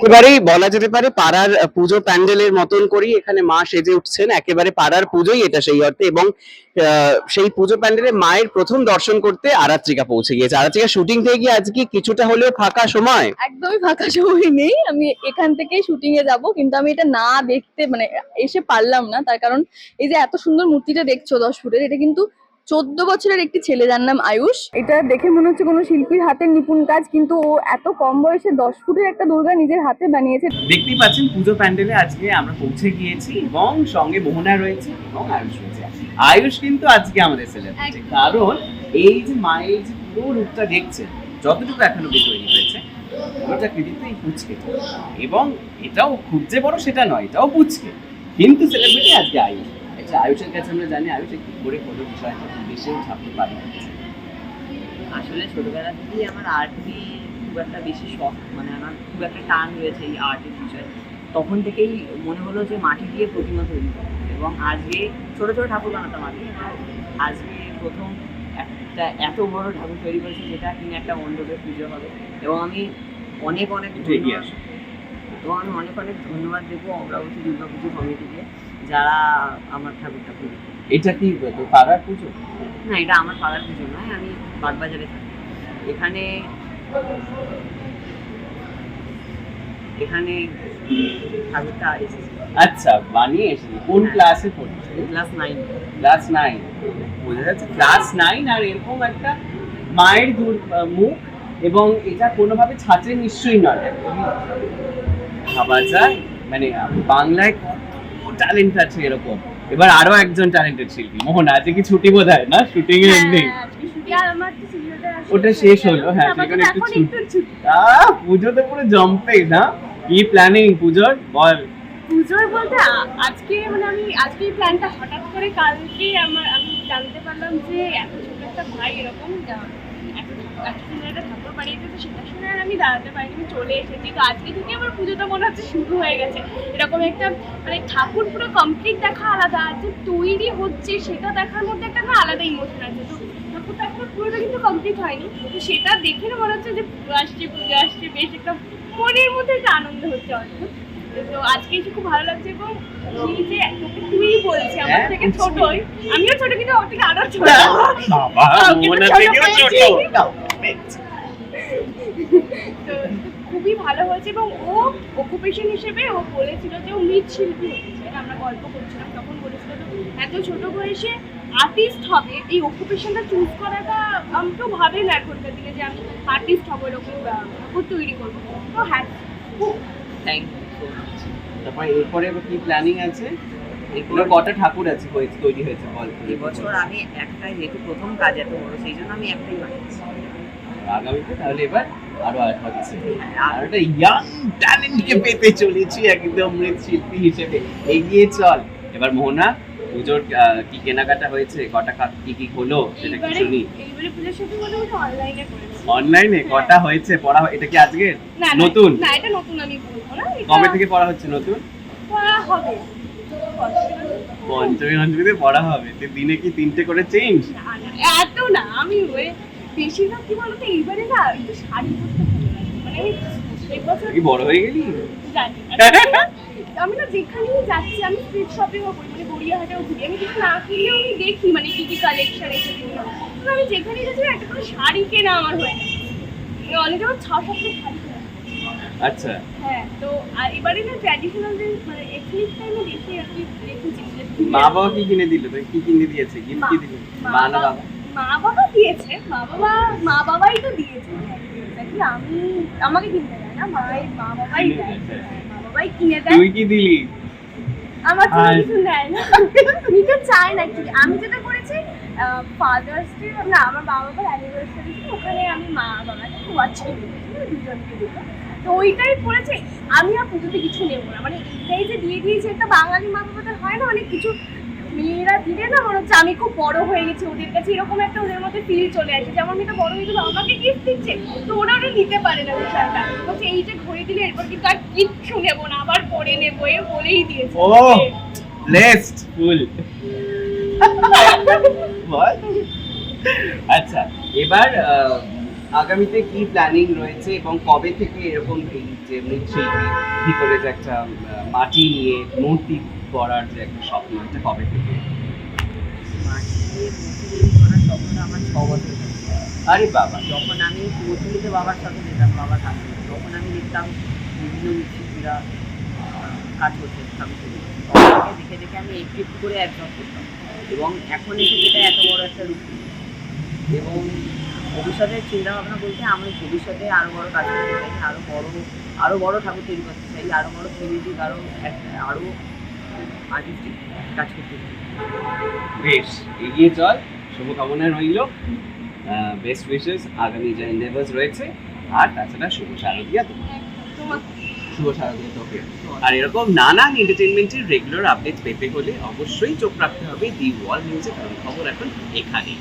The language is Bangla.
একেবারেই বলা যেতে পারে পাড়ার পুজো প্যান্ডেলের মতন করেই এখানে মা সেজে উঠছেন। একেবারে পাড়ার পুজোই এটা সেই অর্থে এবং সেই পুজো প্যান্ডেলে মায়ের প্রথম দর্শন করতে আরাত্রিকা পৌঁছে গিয়েছে। আরাত্রিকা শুটিং থেকে গিয়ে আজকে কিছুটা হলেও ফাঁকা সময়। একদমই ফাঁকা সময় নেই। আমি এখান থেকে শুটিং এ যাব, কিন্তু আমি এটা না দেখতে মানে এসে পারলাম না। তার কারণ এই যে এত সুন্দর মূর্তিটা দেখছ দশ ফুটের, এটা কিন্তু চোদ্দ বছরের একটি ছেলে যার নাম আয়ুষ। এটা দেখে মনে হচ্ছে কোনো শিল্পীর হাতের নিপুণ কাজ কিন্তু ও এত কম বয়সে দশ ফুটের একটা দুর্গা নিজের হাতে বানিয়েছে। দেখতেই পাচ্ছেন পুজো প্যান্ডেলে আজকে আমরা পৌঁছে গিয়েছি এবং সঙ্গে মোহনা রয়েছে এবং আয়ুষ রয়েছে। আয়ুষ কিন্তু আজকে আমাদের সেলিব্রিটি একদম। কারণ এই যে মায়ের যে পুরো রূপটা দেখছেন যতটুকু এখনও অব্দি তৈরি হয়েছে পুরোটা কৃতিত্ব এই পুচকে। এবং এটাও খুব যে বড় সেটা নয় এটাও পুচকে। কিন্তু সেলিব্রিটি আজকে আয়ুষ। আচ্ছা আয়ুষের কাছে আমরা জানি আয়ুষ কি করে কোনো বিষয়টা দেশেও ছাপতে পারি আসলে ছোটবেলা থেকেই আমার আর্ট নিয়ে খুব একটা বেশি শখ মানে আমার খুব একটা টান রয়েছে এই আর্টের বিষয়ে তখন থেকেই মনে হলো যে মাটি দিয়ে প্রতিমা তৈরি করব। এবং আজকে ছোট ছোট ঠাকুর বানাতাম আগে এবং আজকে প্রথম একটা এত বড় ঠাকুর তৈরি করেছি যেটা কিনা একটা মণ্ডপে পুজো হবে এবং আমি অনেক অনেক। এবং আমি অনেক অনেক ধন্যবাদ দেবো অমরাবতী দুর্গা পুজো কমিটিকে যারা আমার এটা কি পাড়ার পুজো? না এটা আমার পাড়ার পুজো নয় আমি বাগবাজারে থাকি। এখানে এখানে ঠাকুরটা এসেছে। আচ্ছা বানিয়ে এসেছি। কোন ক্লাসে পড়ছে? ক্লাস নাইন ক্লাস নাইন বোঝা যাচ্ছে ক্লাস নাইন আর এরকম একটা মায়ের দূর মুখ এবং এটা কোনোভাবে ছাত্রের নিশ্চয়ই নয়। ভাবা যায়? মানে বাংলায় কত ট্যালেন্ট আছে এরকম। এবার আরও একজন ট্যালেন্টেড শিল্পী। মোহন আজকে কি ছুটি বোধ হয় না শুটিং এর নেই ওটা শেষ হলো। হ্যাঁ সেখানে একটু ছুটি। আহ পুজোতে পুরো জম্পে না? কি প্ল্যানিং পুজোর? বল। পুজোর বলতে আজকে মানে আমি আজকে এই প্ল্যানটা হঠাৎ করে কালকে আমার আমি জানতে পারলাম যে এত ছোট একটা ভাই এরকম ঠাকুর তো সেটা শুনে আর আমি দাঁড়াতে পারিনি আমি চলে এসেছি। তো আজকে থেকে আমার পুজোটা মনে হচ্ছে শুরু হয়ে গেছে। এরকম একটা মানে ঠাকুর পুরো কমপ্লিট দেখা আলাদা আর যে তৈরি হচ্ছে সেটা দেখার মধ্যে একটা না আলাদা ইমোশন আছে। তো ঠাকুরটা এখনও পুরোটা কিন্তু কমপ্লিট হয়নি। তো সেটা দেখে না মনে হচ্ছে যে পুজো আসছে পুজো আসছে বেশ একটা মনের মধ্যে একটা আনন্দ হচ্ছে অদ্ভুত তো আজকে এসে খুব ভালো লাগছে এবং এই যে তুই বলছি আমার হ্যাঁ, থেকে ছোটই আমিও ছোট কিন্তু আমার থেকে আরও ছোট। কাউকে তো খুবই ভালো হয়েছে এবং ও অকুপেশন হিসেবে ও বলেছিল যে ও মৃৎশিল্পী হতে চায়। আমরা গল্প করছিলাম তখন বলেছিল এত ছোট বয়সে আর্টিস্ট হবে এই অকুপেশনটা চুজ করাটা আমি তো ভাবে না এখনকার দিনে যে আমি আর্টিস্ট হব এরকম ঠাকুর তৈরি করব। তো হ্যাঁ থ্যাংক ইউ তারপরে এরপরে কি প্ল্যানিং আছে? এগুলো কটা ঠাকুর আছে তৈরি হয়েছে বল। এবছর আমি একটাই যেহেতু প্রথম কাজ এত বড় সেই জন্য আমি একটাই বানিয়েছি। আগামীতে তাহলে এবার আরও হচ্ছে। আর একটা ইয়াং ট্যালেন্টকে পেতে চলেছি একদম মৃৎশিল্পী হিসেবে। এগিয়ে চল। এবার মোহনা পুজোর কি কেনাকাটা হয়েছে? কটা কি কি হলো? সেটা কি শুনি অনলাইনে কটা হয়েছে? পড়া এটা কি আজকে নতুন? না এটা নতুন আমি বলব না কবে থেকে পড়া হচ্ছে নতুন? পড়া হবে। পঞ্চমী পঞ্চমীতে পড়া হবে। দিনে কি তিনটে করে চেঞ্জ এত না আমি বেশিরভাগ কি বলতো এইবারে না একটু শাড়ি পরতে ভালো লাগে। মানে আমি কি বড় হয়ে গেলি? জানি না। আমি না যেখানেই যাচ্ছি আমি স্ট্রিট শপিংও করি মানে গড়িয়াহাটেও ঘুরি। আমি কিছু না কিনলেও আমি দেখি মানে কি কি কালেকশন এসে বিভিন্ন আমি যেখানেই যাচ্ছি না একটা করে শাড়ি কেনা আমার হয়ে ছ শাড়ি আচ্ছা। হ্যাঁ তো আর এবারে না ট্র্যাডিশনাল যে মানে এথনিক টাইমে বেশি আর কি দেখেছি। মা বাবা কি কিনে দিল? কি কিনে দিয়েছে? গিফট কি দিল? মা না বাবা মা বাবা দিয়েছে মা বাবা মা বাবাই তো দিয়েছে। নাকি আমি আমাকে কিনতে দেয় না? মাই মা বাবাই দেয়। মা বাবাই কিনে দেয়। তুই কি দিলি? আমার তো কিছু নেয় না। নিতে চায় না অ্যাকচুয়ালি আমি যেটা করেছি ফাদার্স ডে না আমার মা বাবার অ্যানিভার্সারি ওখানে আমি মা বাবাকে ওয়াচ কিনে দুজনকে দিল তো ওইটাই করেছে। আমি আর পুজোতে কিছু নেব না। মানে এইটাই যে দিয়ে দিয়েছে একটা বাঙালি মা বাবাদের হয় না? অনেক কিছু মেয়েরা দিলে না মনে হচ্ছে আমি খুব বড় হয়ে গেছি ওদের কাছে এরকম একটা ওদের মধ্যে ফিল চলে আসে। যেমন মেয়েটা বড় হয়ে গেল আমাকে গিফট দিচ্ছে। তো ওরা ওটা নিতে পারে না বিষয়টা। বলছে এই যে ঘড়ি দিলে এরপর কিন্তু আর কিচ্ছু নেব না আবার পরে নেব। এ বলেই দিয়েছে। ও ব্লেসড ফুল। আচ্ছা এবার আগামীতে কি প্ল্যানিং রয়েছে এবং কবে থেকে এরকম এই যে মৃৎশিল্পী ভিতরে যে একটা মাটি নিয়ে মূর্তি করার যে একটা স্বপ্ন এটা কবে থেকে। আরে বাবা। যখন আমি পৌঁছলিতে বাবার সাথে যেতাম বাবা থাকতো তখন আমি দেখতাম বিভিন্ন মৃৎশিল্পীরা কাজ থেকে দেখে দেখে আমি একটু একটু করে অ্যাবজর্ব করতাম। এবং এখন এসে যেটা এত বড় একটা রূপ এবং ভবিষ্যতের চিন্তা ভাবনা বলতে আমি ভবিষ্যতে আরও বড় কাজ করতে চাই, আরও বড় আরও বড় ঠাকুর তৈরি করতে চাই, আরও বড় থিমেটিক আরও একটা- আরও আর্টিস্টিক কাজ করতে চাই। বেশ, এগিয়ে চল, শুভকামনা রইল। বেস্ট উইশেস আগামী যে এন্ডেভার্স রয়েছে, আর তাছাড়া শুভ শারদিয়া তোমার শুভ শারদিয়া তোকে আর এরকম নানান এন্টারটেনমেন্টের রেগুলার আপডেট পেতে হলে অবশ্যই চোখ রাখতে হবে দি ওয়াল নিউজে কারণ খবর এখন এখানেই।